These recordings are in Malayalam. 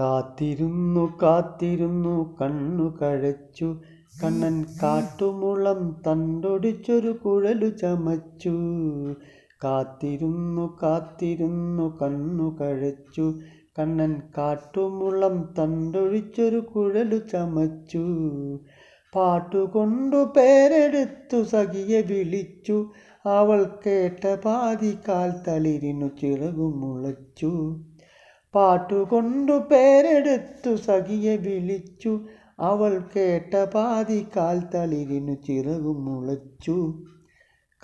കാത്തിരുന്നു കാത്തിരുന്നു കണ്ണു കഴച്ചു. കണ്ണൻ കാട്ടുമുളം തണ്ടൊടിച്ചൊരു കുഴലു ചമച്ചു. കാത്തിരുന്നു കാത്തിരുന്നു കണ്ണു കഴച്ചു. കണ്ണൻ കാട്ടുമുളം തണ്ടൊഴിച്ചൊരു കുഴലു ചമച്ചു. പാട്ടുകൊണ്ടു പേരെടുത്തു സഖിയെ വിളിച്ചു. അവൾ കേട്ട പാതി കാൽ തളിരിനു ചിറകുമുളച്ചു പാട്ടുകൊണ്ടു പേരെടുത്തു സഖിയെ വിളിച്ചു. അവൾ കേട്ട പാതി കാൽ തളിരിനു ചിറകുമുളച്ചു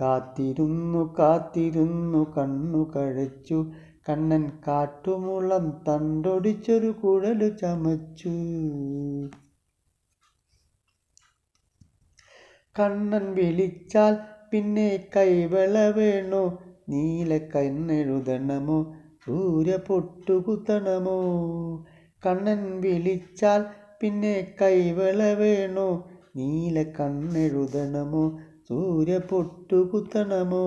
കാത്തിരുന്നു കാത്തിരുന്നു കണ്ണു കഴച്ചു. കണ്ണൻ കാട്ടുമുളം തണ്ടൊടിച്ചൊരു കുഴലു ചമച്ചു. കണ്ണൻ വിളിച്ചാൽ പിന്നെ കൈവള വേണോ നീല കണ്ണെഴുതണമോ സൂര്യ പൊട്ടുകുത്തണമോ കണ്ണൻ വിളിച്ചാൽ പിന്നെ കൈവള വേണോ? നീല കണ്ണെഴുതണമോ? സൂര്യ പൊട്ടുകുത്തണമോ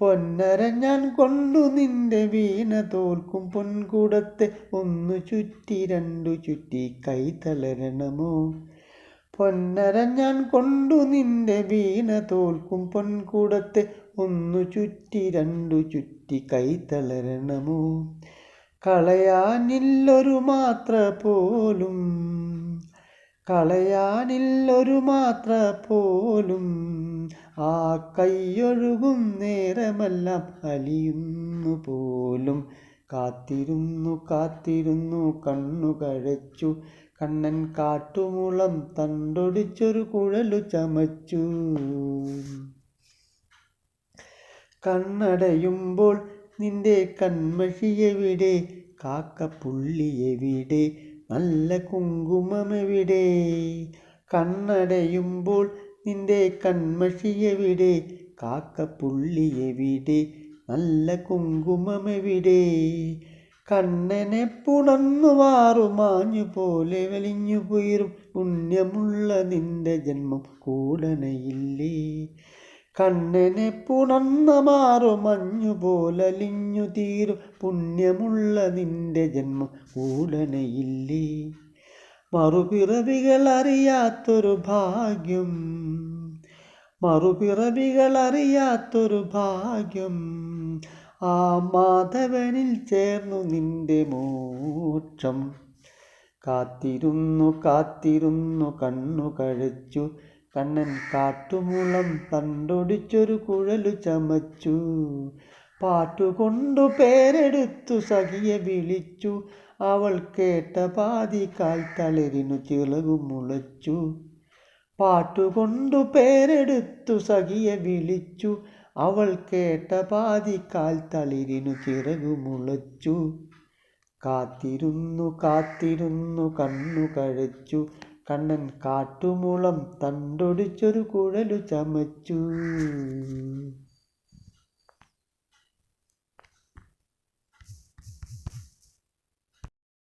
പൊന്നര ഞാൻ കൊണ്ടു നിന്റെ വീണ തോൽക്കും പൊൻകുടത്തെ ഒന്നു ചുറ്റി രണ്ടു ചുറ്റി കൈ തളരണമോ? പൊന്നര ഞാൻ കൊണ്ടു നിന്റെ വീണ തോൽക്കും പൊൻകുടത്തെ ഒന്നു ചുറ്റി രണ്ടു ചുറ്റി കൈ തളരണമോ? കളയാനില്ലൊരു മാത്ര പോലും. കളയാനില്ലൊരു മാത്ര പോലും. ആ കൈയൊഴുകും നേരമെല്ലാം അലിയുന്നു പോലും. കാത്തിരുന്നു കാത്തിരുന്നു കണ്ണു കഴച്ചു. കണ്ണൻ കാട്ടുമുളം തണ്ടൊടിച്ചൊരു കുഴലു ചമച്ചു. കണ്ണടയുമ്പോൾ നിന്റെ കൺമഷിയെവിടെ കാക്കപ്പുള്ളിയെവിടെ നല്ല കുങ്കുമമെവിടെ കണ്ണടയുമ്പോൾ നിന്റെ കൺമഷിയെവിടെ കാക്കപ്പുള്ളിയെവിടെ നല്ല കുങ്കുമമെവിടെ കണ്ണനെ പുണർന്നു മാറു മാഞ്ഞു പോലെ വലിഞ്ഞു പോയിരും പുണ്യമുള്ള നിന്റെ ജന്മം കൂടനയില്ലേ കണ്ണനെ പുണർന്ന മാറു മഞ്ഞു പോലലിഞ്ഞു തീരും. പുണ്യമുള്ള നിന്റെ ജന്മം കൂടനയില്ലേ മറുപിറവികൾ അറിയാത്തൊരു ഭാഗ്യം. മറുപിറവികൾ അറിയാത്തൊരു ഭാഗ്യം. ആ മാധവനിൽ ചേർന്നു നിന്റെ മോക്ഷം. കാത്തിരുന്നു കാത്തിരുന്നു കണ്ണു കഴച്ചു. കണ്ണൻ കാട്ടുമുളം തണ്ടൊടിച്ചൊരു കുഴലു ചമച്ചു. പാട്ടുകൊണ്ടു പേരെടുത്തു സഖിയെ വിളിച്ചു. അവൾ കേട്ട പാതി കാൽ തളരിനു തളിരിനു ചിറകുമുളച്ചു പാട്ടുകൊണ്ടു പേരെടുത്തു സഖിയെ വിളിച്ചു. അവൾ കേട്ട പാതി കാൽ തളിരിനു ചിറകു മുളച്ചു. കാത്തിരുന്നു കാത്തിരുന്നു കണ്ണു കഴച്ചു. കണ്ണൻ കാട്ടുമുളം തണ്ടൊടിച്ചൊരു കുഴലു ചമച്ചു.